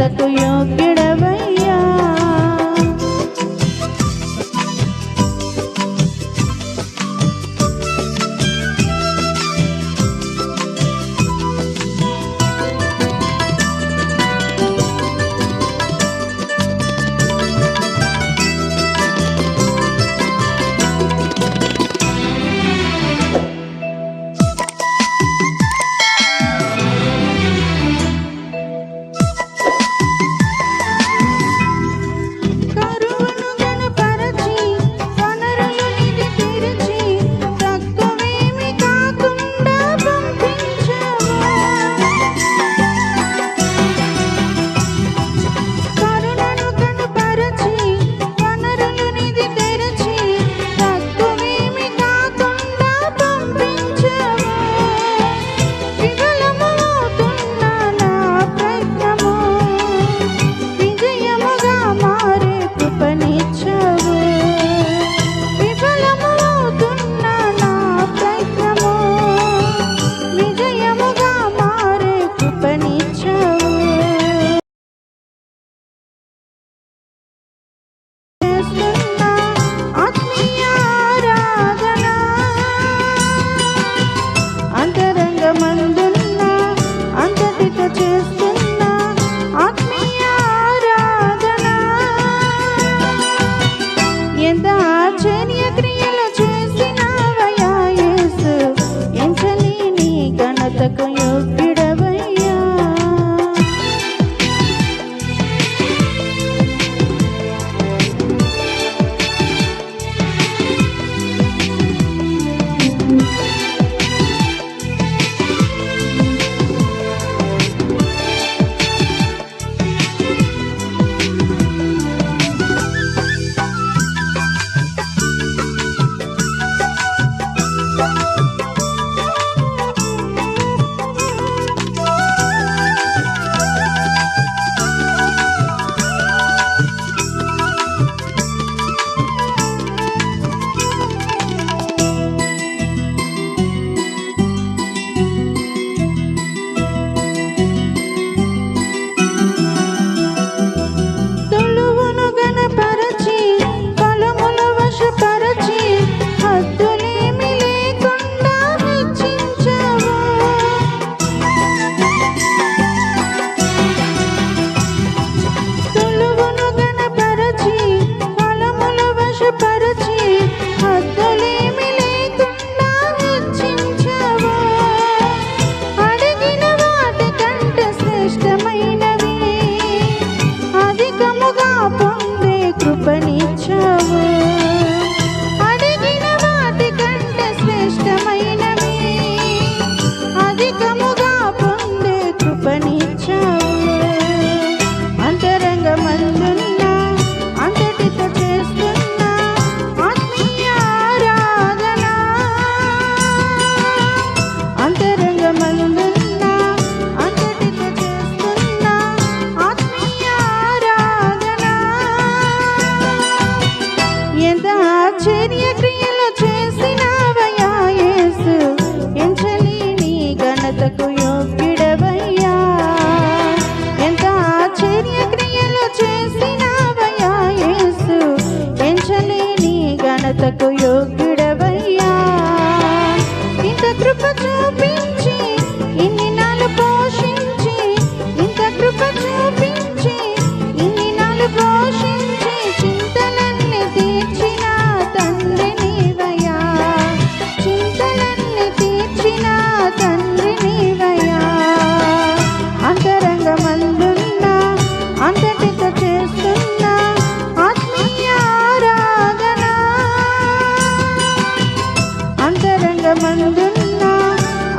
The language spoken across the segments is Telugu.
യോഗ്യ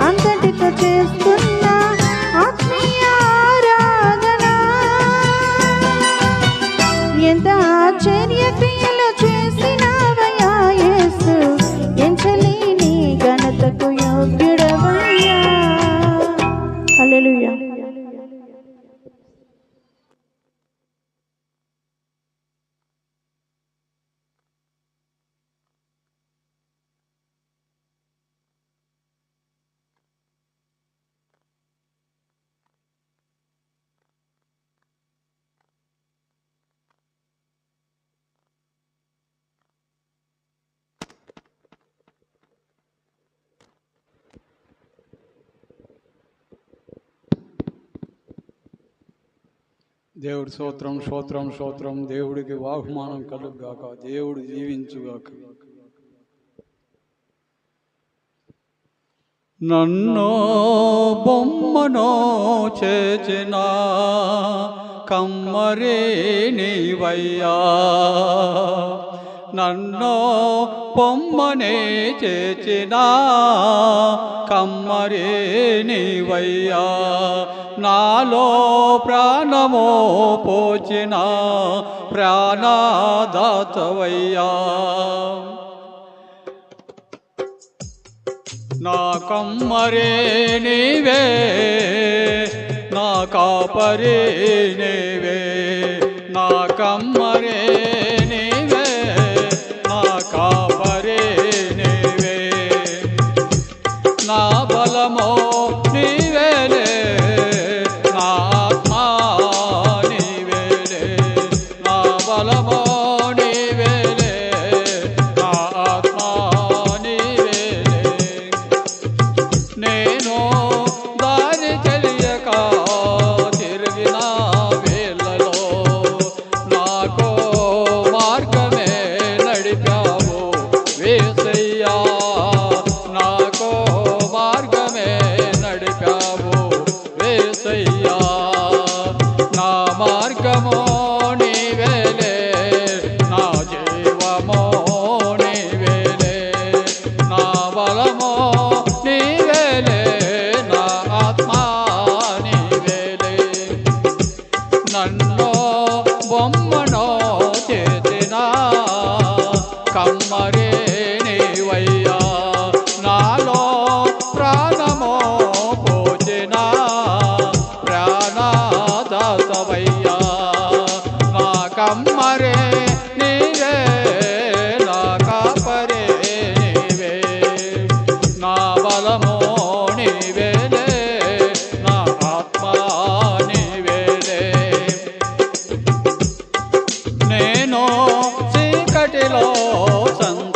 అంతటితో చేస్తున్నా. దేవుడి స్తోత్రం స్తోత్రం స్తోత్రం. దేవుడికి వాహ్మానం కలుగ్గాక. దేవుడు జీవించుగాక. నన్నో బొమ్మనో చేచిన కమ్మరే నీవయ్యా. నన్ను పొమ్మనే చేచినా కమ్మరే నీవయ్యా. నాలో ప్రాణమో పోచిన ప్రాణదాతవయ్యా. నా కమ్మరే నీవే నా కాపరే నీవే. నా కమ్మరే రావయ్యా నా కమ్మరే నీవే నా కాపరే నీవే. నా బలమో నీవేలే నా ఆత్మ నీవేలే నేను చీకటిలో సంగ